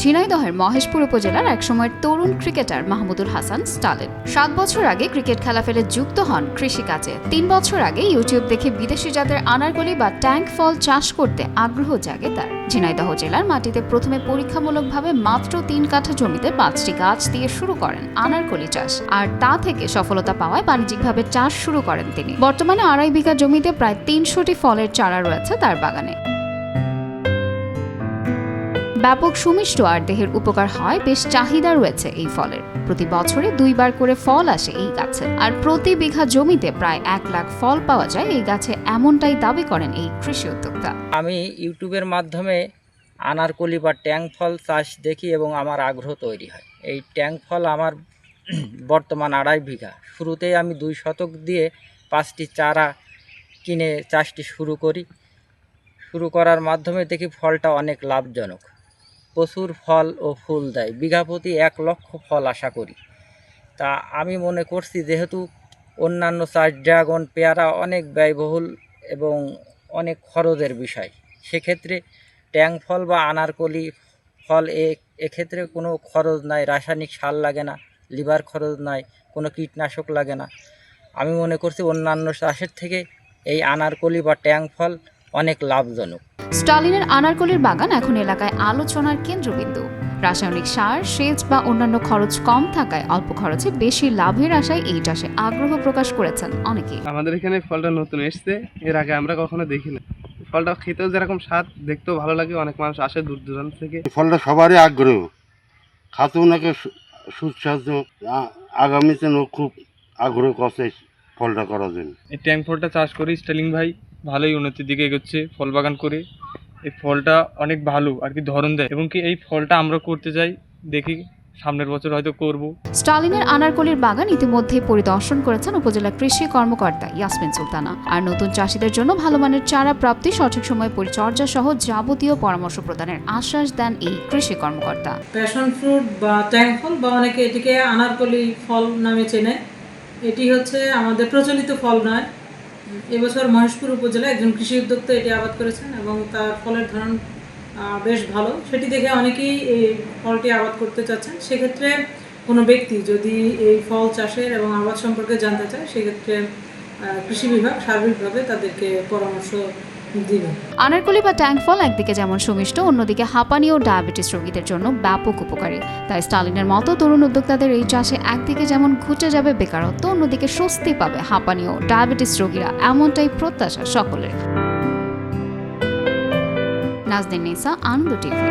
ঝিনাইদহের মহেশপুর উপজেলার একসময়ের তরুণ ক্রিকেটার মাহমুদুল হাসান স্টালিন। সাত বছর আগে ক্রিকেট খেলা ফেলে যুক্ত হন কৃষিকাজে। তিন বছর আগে ইউটিউব দেখে বিদেশি জাতের আনারকলি বা ট্যাঙ্ক ফল চাষ করতে আগ্রহ জাগে তার। ঝিনাইদহ জেলার মাটিতে প্রথমে পরীক্ষামূলকভাবে মাত্র তিন কাঠা জমিতে পাঁচটি গাছ দিয়ে শুরু করেন আনারকলি চাষ। আর তা থেকে সফলতা পাওয়ায় বাণিজ্যিকভাবে চাষ শুরু করেন তিনি। বর্তমানে আড়াই বিঘা জমিতে প্রায় তিনশোটি ফলের চারা রয়েছে তার বাগানে। ব্যাপক সুমিষ্ট আর দেহের উপকার হয়, বেশ চাহিদা রয়েছে এই ফলের। প্রতি বছরে দুইবার করে ফল আসে এই গাছে। আর প্রতি বিঘা জমিতে প্রায় এক লাখ ফল পাওয়া যায়। এই গাছে এমনটাই দাবি করেন এই কৃষি উদ্যোক্তা। আমি ইউটিউবের মাধ্যমে আনারকলি বা ট্যাং ফল চাষ দেখি এবং আমার আগ্রহ তৈরি হয়। এই ট্যাং ফল আমার বর্তমান আড়াই বিঘা। শুরুতেই আমি দুই শতক দিয়ে পাঁচটি চারা কিনে চাষটি শুরু করি। শুরু করার মাধ্যমে দেখি ফলটা অনেক লাভজনক। প্রচুর ফল ও ফুল দেয়, বিঘা প্রতি এক লক্ষ ফল আশা করি। তা আমি মনে করছি যেহেতু অন্যান্য চাষ ড্রাগন পেয়ারা অনেক ব্যয়বহুল এবং অনেক খরচের বিষয়, সেক্ষেত্রে ট্যাং ফল বা আনারকলি ফল এ, এক্ষেত্রে কোনো খরচ নাই, রাসায়নিক সার লাগে না, লিভার খরচ নাই, কোনো কীটনাশক লাগে না। আমি মনে করছি অন্যান্য চাষের থেকে এই আনারকলি বা ট্যাং ফল অনেক লাভজনক। স্টালিনের আনারকলির বাগান এখন এলাকায় আলোচনার কেন্দ্রবিন্দু। রাসায়নিক সার সেচ বা অন্যান্য খরচ কম থাকায় অল্প খরচে বেশি লাভের আশায় এই চাষে আগ্রহ প্রকাশ করেছেন অনেকেই আমাদের এখানে ফলটা নতুন এসছে এর আগে আমরা কখনো দেখি না ফলটা খেতেও যেরকম স্বাদ দেখতেও ভালো লাগে অনেক মানুষ আসে দূর দূরান্ত থেকে। এই ফলটা সবারই আগ্রহ। খাতেও নাকি সু- সুস্বাস্থ্য আ- আগামীতে খুব আগ্রহ করছে ফলটা করার জন্য। এই ট্যাঙ্ক ফলটা চাষ করি স্টালিং ভাই। ভালোই উন্নতির দিকে এগোচ্ছে ফল বাগান করে। এই ফলটা অনেক ভালো আর কি ধরন দেয়। এবং কি এই ফলটা আমরা করতে চাই দেখি সামনের বছর হয়তো করব। স্টালিনের আনারকলির বাগান ইতিমধ্যে পরিদর্শন করেছেন উপজেলা কৃষি কর্মকর্তা ইয়াসমিন সুলতানা। আর নতুন চাষিদের জন্য ভালো মানের চারা প্রাপ্তি সঠিক সময়ে পরিচর্যা সহ যাবতীয় পরামর্শ প্রদানের আশ্বাস দেন এই কৃষি কর্মকর্তা। প্যাশন ফ্রুট বা ট্যাং ফল বা অনেকে এটিকে আনারকলি ফল নামে চেনে। এটি হচ্ছে আমাদের প্রচলিত ফল নয়। এবছর মহেশপুর উপজেলা একজন কৃষি উদ্যোক্তা এটি আবাদ করেছেন এবং তার ফলের ধরন বেশ ভালো। সেটি দেখে অনেকেই এই ফলটি আবাদ করতে চাচ্ছেন। সেক্ষেত্রে কোনো ব্যক্তি যদি এই ফল চাষের এবং আবাদ সম্পর্কে জানতে চায়, সেক্ষেত্রে কৃষি বিভাগ সার্বিকভাবে তাদেরকে পরামর্শ আনারকলি বা ট্যাঙ্ক ফল একদিকে যেমন সুমিষ্ট, অন্যদিকে হাঁপানি ও ডায়াবেটিস রোগীদের জন্য ব্যাপক উপকারী। তাই স্টালিনের মতো তরুণ উদ্যোক্তাদের এই চাষে একদিকে যেমন ঘুচে যাবে বেকারত্ব, অন্যদিকে স্বস্তি পাবে হাঁপানি ও ডায়াবেটিস রোগীরা। এমনটাই প্রত্যাশা সকলের। নাজদিন নিসা আনন্দ টিভি।